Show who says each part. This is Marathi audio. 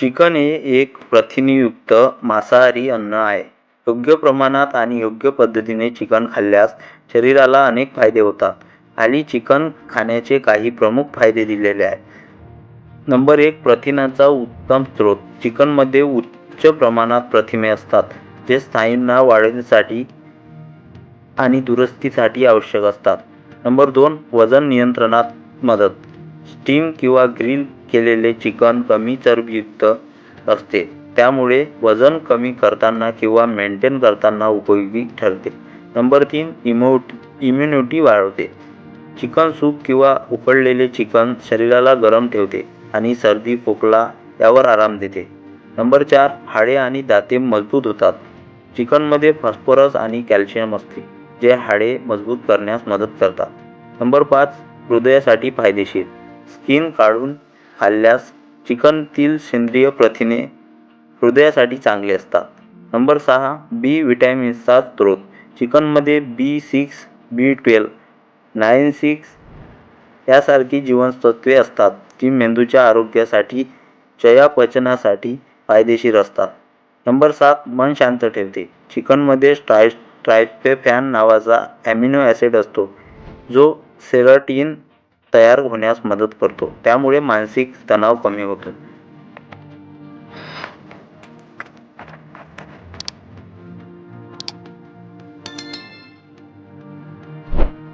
Speaker 1: चिकन हे एक प्रथिनयुक्त मांसाहारी अन्न आहे. योग्य प्रमाणात आणि योग्य पद्धतीने चिकन खाल्ल्यास शरीराला अनेक फायदे होतात. खाली चिकन खाण्याचे काही प्रमुख फायदे दिलेले आहेत. नंबर एक प्रथिनांचा उत्तम स्रोत. चिकनमध्ये उच्च प्रमाणात प्रथिने असतात जे स्नायूंना वाढवण्यासाठी आणि दुरुस्तीसाठी आवश्यक असतात. नंबर दोन वजन नियंत्रणात मदत. स्टीम किंवा ग्रिल केलेले चिकन कमी चरबीयुक्त असते. त्यामुळे वजन कमी करताना किंवा मेंटेन करताना उपयोगी ठरते. नंबर तीन इमो इम्युनिटी वाढवते. चिकन सूप किंवा उकडलेले चिकन शरीराला गरम ठेवते आणि सर्दी खोकला यावर आराम देते. नंबर चार हाडे आणि दाते मजबूत होतात. चिकनमध्ये फॉस्फरस आणि कॅल्शियम असते जे हाडे मजबूत करण्यास मदत करतात. नंबर पाच हृदयासाठी फायदेशीर. स्किन काढून खाल्ल्यास चिकनतील सेंद्रिय प्रथिने हृदयासाठी चांगले असतात. नंबर सहा बी व्हिटॅमिन्सचा स्रोत. चिकनमध्ये B six B twelve nine six यासारखी जीवनसत्त्वे असतात जी मेंदूच्या आरोग्यासाठी चयापचनासाठी फायदेशीर असतात. नंबर सात मन शांत ठेवते. चिकनमध्ये स्ट्राय ट्रायपेफॅन नावाचा ॲमिनो ॲसिड असतो जो सेरटीन तयार होण्यास मदत करतो. त्यामुळे मानसिक तणाव कमी होतो.